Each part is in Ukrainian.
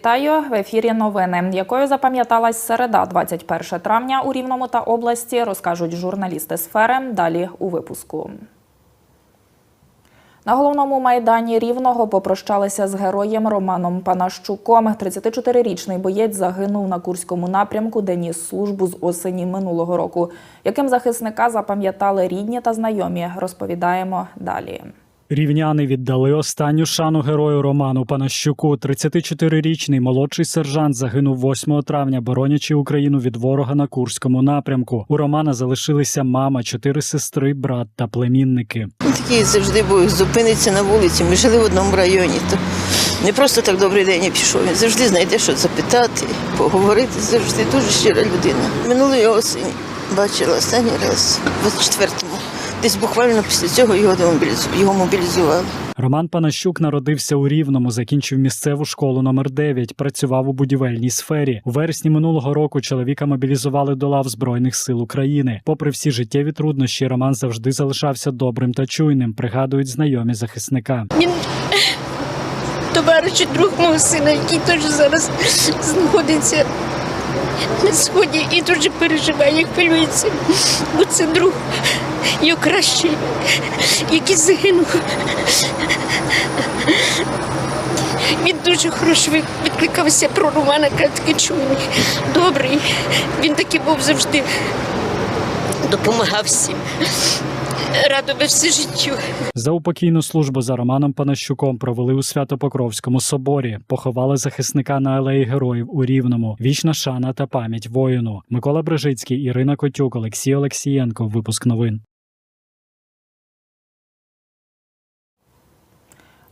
Вітаю в ефірі. Новини, якою запам'яталась середа, 21 травня у Рівному та області, розкажуть журналісти сфери. Далі у випуску. На головному майдані Рівного попрощалися з героєм Романом Панащуком. 34-річний боєць загинув на Курському напрямку, де ніс службу з осені минулого року. Яким захисника запам'ятали рідні та знайомі, розповідаємо далі. Рівняни віддали останню шану герою Роману Панащуку. 34-річний молодший сержант загинув 8 травня, боронячи Україну від ворога на Курському напрямку. У Романа залишилися мама, чотири сестри, брат та племінники. Він такий завжди був, зупиниться на вулиці. Ми жили в одному районі. То не просто так добрий день і пішов. Він завжди знайде, що запитати, поговорити. Завжди дуже щира людина. Минулої осені бачила останній раз, 24-му. Десь буквально після цього його його мобілізували. Роман Панащук народився у Рівному, закінчив місцеву школу номер 9 працював у будівельній сфері. У вересні минулого року чоловіка мобілізували до лав Збройних сил України. Попри всі життєві труднощі, Роман завжди залишався добрим та чуйним, пригадують знайомі захисника. Він товариш друг мого сина, який теж зараз знаходиться на сході і дуже переживає, хвилюється. Бо це друг його кращий, який загинув. Він дуже хорошо від- відкликався про Романа, чуйний, добрий. Він такий був завжди. Допомагав всім. Радував все життю. Заупокійну службу за Романом Панащуком провели у Свято-Покровському соборі. Поховали захисника на алеї героїв у Рівному. Вічна шана та пам'ять воїну. Микола Брижицький, Ірина Котюк, Олексій Олексієнко. Випуск новин.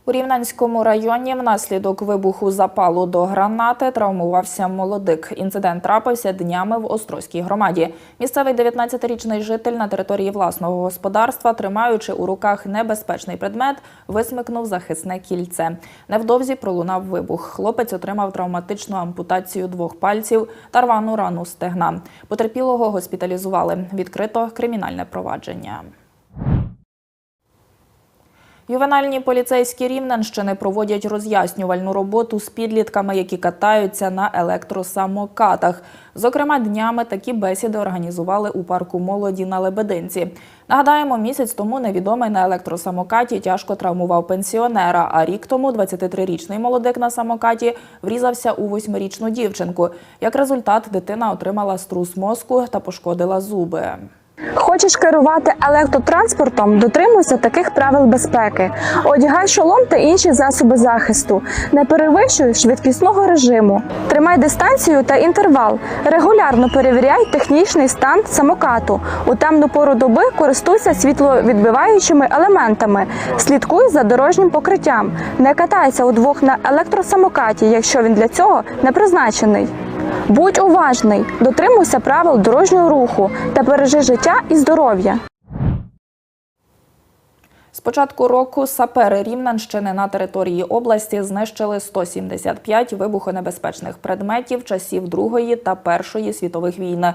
У Рівненському районі внаслідок вибуху запалу до гранати травмувався молодик. Інцидент трапився днями в Острозькій громаді. Місцевий 19-річний житель на території власного господарства, тримаючи у руках небезпечний предмет, висмикнув захисне кільце. Невдовзі пролунав вибух. Хлопець отримав травматичну ампутацію двох пальців та рвану рану стегна. Потерпілого госпіталізували. Відкрито кримінальне провадження. Ювенальні поліцейські Рівненщини проводять роз'яснювальну роботу з підлітками, які катаються на електросамокатах. Зокрема, днями такі бесіди організували у парку молоді на Лебединці. Нагадаємо, місяць тому невідомий на електросамокаті тяжко травмував пенсіонера. А рік тому 23-річний молодик на самокаті врізався у восьмирічну дівчинку. Як результат, дитина отримала струс мозку та пошкодила зуби. Хочеш керувати електротранспортом? Дотримуйся таких правил безпеки. Одягай шолом та інші засоби захисту. Не перевищуй швидкісного режиму. Тримай дистанцію та інтервал. Регулярно перевіряй технічний стан самокату. У темну пору доби користуйся світловідбиваючими елементами. Слідкуй за дорожнім покриттям. Не катайся удвох на електросамокаті, якщо він для цього не призначений. Будь уважний, дотримуйся правил дорожнього руху та бережи життя і здоров'я. З початку року сапери Рівненщини на території області знищили 175 вибухонебезпечних предметів часів Другої та Першої світових війн.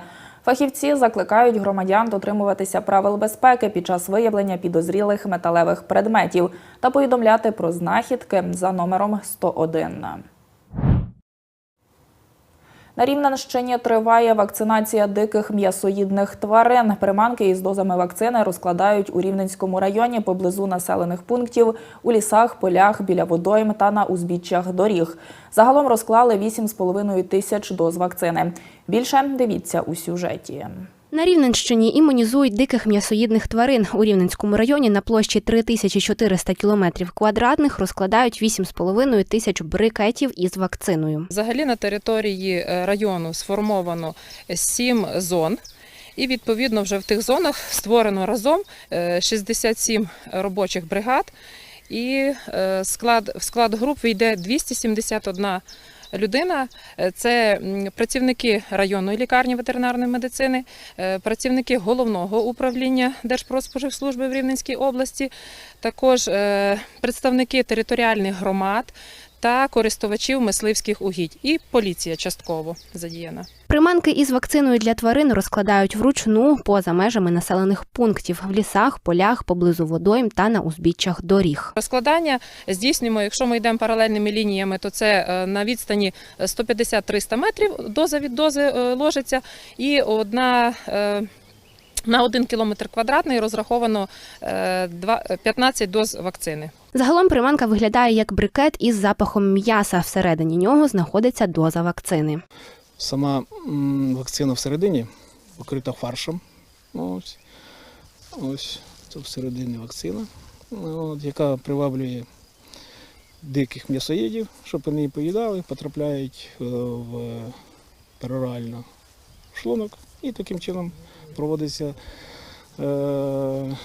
Фахівці закликають громадян дотримуватися правил безпеки під час виявлення підозрілих металевих предметів та повідомляти про знахідки за номером 101. На Рівненщині триває вакцинація диких м'ясоїдних тварин. Приманки із дозами вакцини розкладають у Рівненському районі поблизу населених пунктів, у лісах, полях, біля водойм та на узбіччях доріг. Загалом розклали 8,5 тисяч доз вакцини. Більше дивіться у сюжеті. На Рівненщині імунізують диких м'ясоїдних тварин. У Рівненському районі на площі 3400 кілометрів квадратних розкладають 8,5 тисяч брикетів із вакциною. Взагалі на території е, району сформовано сім зон. І відповідно вже в тих зонах створено разом е, 67 робочих бригад. І е, склад, в склад груп війде 271 людина. Е, Це працівники районної лікарні ветеринарної медицини, е, працівники головного управління Держпродспоживслужби в Рівненській області, також е, представники територіальних громад та користувачів мисливських угідь. І поліція частково задіяна. Приманки із вакциною для тварин розкладають вручну поза межами населених пунктів в лісах, полях, поблизу водойм та на узбіччях доріг. Розкладання здійснюємо, якщо ми йдемо паралельними лініями, то це е, на відстані 150-300 метрів доза від дози е, ложиться, і одна. Е, На один кілометр квадратний розраховано е, два- 15 доз вакцини. Загалом приманка виглядає як брикет із запахом м'яса. Всередині нього знаходиться доза вакцини. Сама вакцина всередині покрита фаршем. Ось, ось це всередині вакцина, ну, от, яка приваблює диких м'ясоїдів, щоб вони її поїдали, потрапляють е, в перорально шлунок і таким чином проводиться е,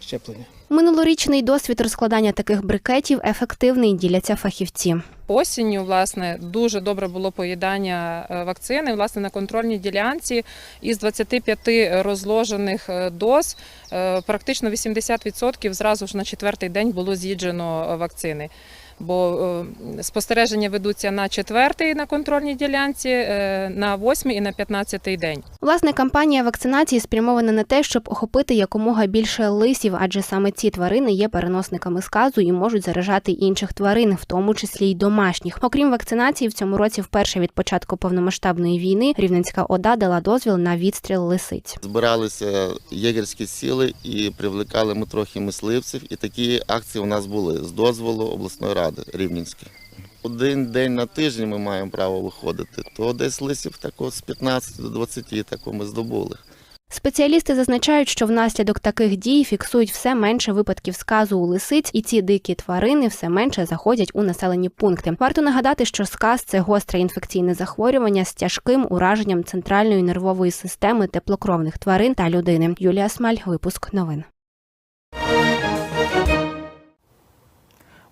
щеплення. Минулорічний досвід розкладання таких брикетів ефективний, діляться фахівці. Осінню, власне, дуже добре було поїдання е, вакцини. Власне, на контрольній ділянці із 25 розложених е, доз практично 80% зразу ж на четвертий день було з'їджено вакцини. Бо е, спостереження ведуться на четвертий на контрольній ділянці, е, на восьмий і на п'ятнадцятий день. Власне, кампанія вакцинації спрямована на те, щоб охопити якомога більше лисів, адже саме ці тварини є переносниками сказу і можуть заражати інших тварин, в тому числі й домашніх. Окрім вакцинації, в цьому році вперше від початку повномасштабної війни Рівненська ОДА дала дозвіл на відстріл лисиць. Збиралися єгерські сили і привлекали ми трохи мисливців. І такі акції у нас були з дозволу обласної ради Рівненської. Один день на тиждень ми маємо право виходити, то десь лисів так от з 15 до 20 тако ми здобули. Спеціалісти зазначають, що внаслідок таких дій фіксують все менше випадків сказу у лисиць, і ці дикі тварини все менше заходять у населені пункти. Варто нагадати, що сказ це гостре інфекційне захворювання з тяжким ураженням центральної нервової системи теплокровних тварин та людини. Юлія Смаль, випуск новин.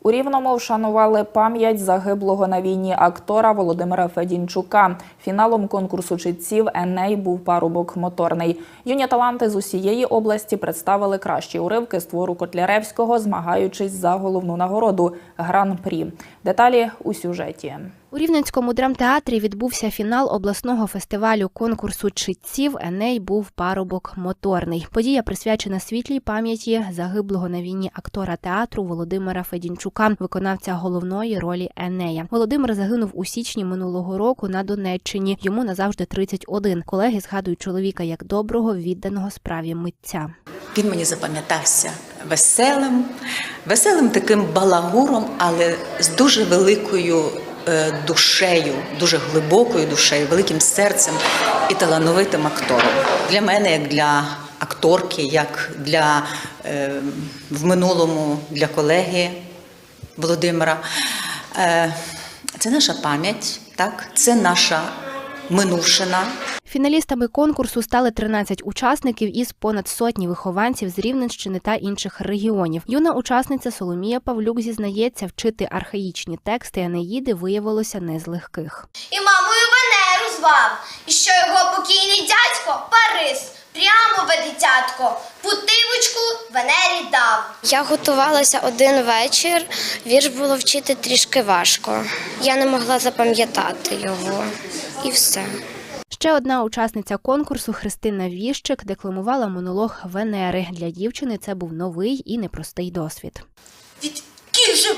У Рівному вшанували пам'ять загиблого на війні актора Володимира Федінчука. Фіналом конкурсу читців Еней був парубок моторний. Юні таланти з усієї області представили кращі уривки з твору Котляревського, змагаючись за головну нагороду гран-прі. Деталі у сюжеті. У Рівненському драмтеатрі відбувся фінал обласного фестивалю конкурсу читців Еней був парубок моторний. Подія присвячена світлій пам'яті загиблого на війні актора театру Володимира Федінчука, виконавця головної ролі Енея. Володимир загинув у січні минулого року на Донеччині. Йому назавжди 31. Колеги згадують чоловіка як доброго, відданого справі митця. Він мені запам'ятався веселим, веселим таким балагуром, але з дуже великою душею, дуже глибокою душею, великим серцем і талановитим актором. Для мене, як для акторки, як для е, в минулому для колеги Володимира, е, це наша пам'ять, так? це наша минувшина, Фіналістами конкурсу стали 13 учасників із понад сотні вихованців з Рівненщини та інших регіонів. Юна учасниця Соломія Павлюк зізнається, вчити архаїчні тексти Енеїди виявилося не з легких. І мамою Венеру звав, і що його покійний дядько Парис прямо веде дитятко, путивочку Венері дав. Я готувалася один вечір, вірш було вчити трішки важко. Я не могла запам'ятати його. І все. Ще одна учасниця конкурсу Христина Віщик декламувала монолог Венери. Для дівчини це був новий і непростий досвід. Відкіль же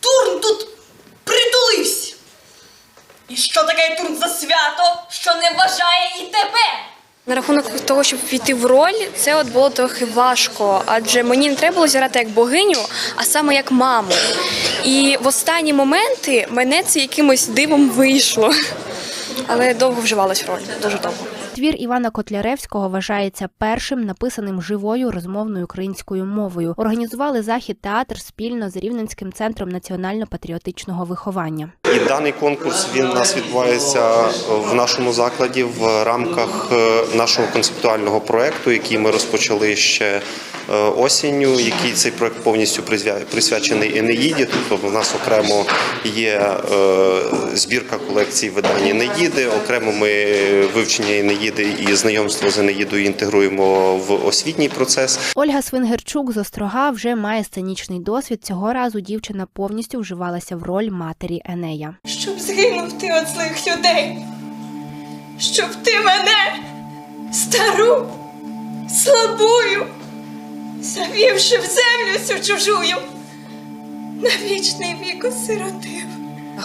Турн тут притулився? І що таке Турн за свято, що не вважає і тебе? На рахунок того, щоб війти в роль, це от було трохи важко, адже мені не треба було зіграти як богиню, а саме як маму. І в останні моменти мене це якимось дивом вийшло. Але довго вживалась в роль, дуже довго. Твір Івана Котляревського вважається першим написаним живою розмовною українською мовою. Організували захід театр спільно з Рівненським центром національно-патріотичного виховання. І даний конкурс він у нас відбувається в нашому закладі в рамках е, нашого концептуального проекту, який ми розпочали ще е, осінню, який цей проект повністю присвячений Енеїді. Тобто в нас окремо є е, збірка колекцій видань Енеїди, окремо ми вивчення Енеїди і знайомство з Енеїдою інтегруємо в освітній процес. Ольга Свингерчук з Острога вже має сценічний досвід. Цього разу дівчина повністю вживалася в роль матері Енея. Щоб згинув ти от злих людей. Щоб ти мене, стару, слабую, завівши в землю цю чужую, на вічний вік осиротив.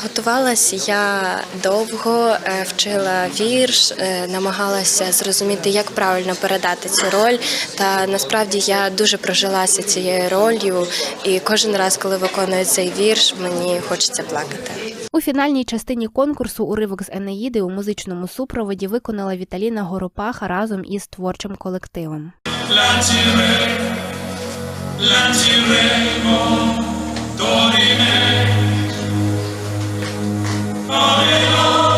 Готувалася я довго, е, вчила вірш, е, намагалася зрозуміти, як правильно передати цю роль. Та насправді я дуже прожилася цією ролью, і кожен раз, коли виконую цей вірш, мені хочеться плакати. У фінальній частині конкурсу уривок з Енеїди у музичному супроводі виконала Віталіна Горопаха разом із творчим колективом. Alleluia.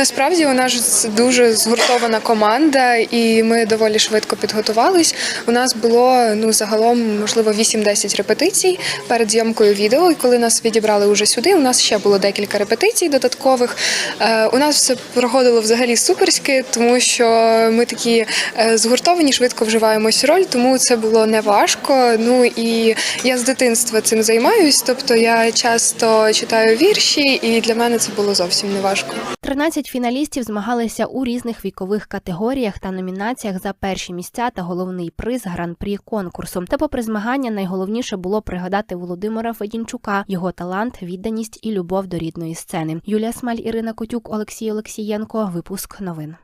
Насправді у нас дуже згуртована команда, і ми доволі швидко підготувались. У нас було ну загалом можливо 8-10 репетицій перед зйомкою відео. І коли нас відібрали уже сюди, у нас ще було декілька репетицій додаткових. Е, У нас все проходило взагалі суперськи, тому що ми такі е, згуртовані, швидко вживаємось роль, тому це було не важко. Ну і я з дитинства цим займаюсь, тобто я часто читаю вірші, і для мене це було зовсім не важко. 13 фіналістів змагалися у різних вікових категоріях та номінаціях за перші місця та головний приз гран-прі конкурсу. Та попри змагання, найголовніше було пригадати Володимира Федінчука, його талант, відданість і любов до рідної сцени. Юлія Смаль, Ірина Котюк, Олексій Олексієнко. Випуск новин.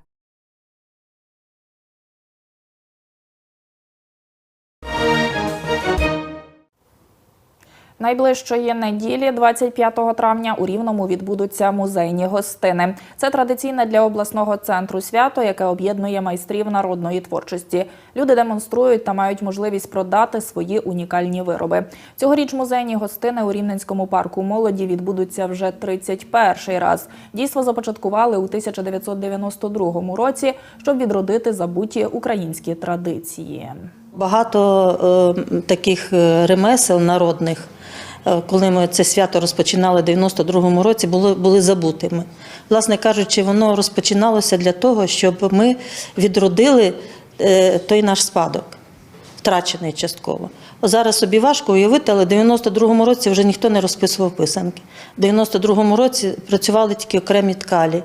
Найближчої неділі, 25 травня, у Рівному відбудуться музейні гостини. Це традиційне для обласного центру свято, яке об'єднує майстрів народної творчості. Люди демонструють та мають можливість продати свої унікальні вироби. Цьогоріч музейні гостини у Рівненському парку молоді відбудуться вже 31 раз. Дійство започаткували у 1992 році, щоб відродити забуті українські традиції. Багато е, таких е, ремесел народних, е, коли ми це свято розпочинали в 92-му році, були, були забутими. Власне кажучи, воно розпочиналося для того, щоб ми відродили той наш спадок, втрачений частково. Зараз собі важко уявити, але в 92-му році вже ніхто не розписував писанки. В 92-му році працювали тільки окремі ткалі.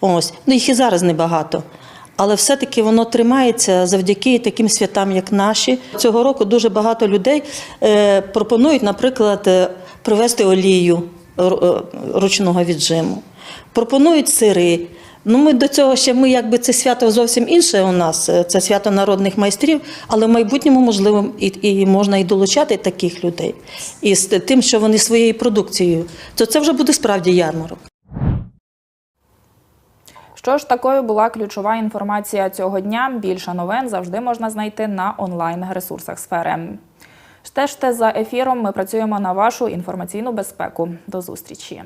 Ось. Ну, їх і зараз небагато. Але все-таки воно тримається завдяки таким святам, як наші. Цього року дуже багато людей е, пропонують, наприклад, е, привезти олію е, ручного віджиму, пропонують сири. Ну, ми до цього ще ми якби це свято зовсім інше у нас, це свято народних майстрів, але в майбутньому можливо і, і можна і долучати таких людей. І з тим, що вони своєю продукцією, то це вже буде справді ярмарок. Що ж, такою була ключова інформація цього дня. Більше новин завжди можна знайти на онлайн-ресурсах сфери. Стежте за ефіром. Ми працюємо на вашу інформаційну безпеку. До зустрічі.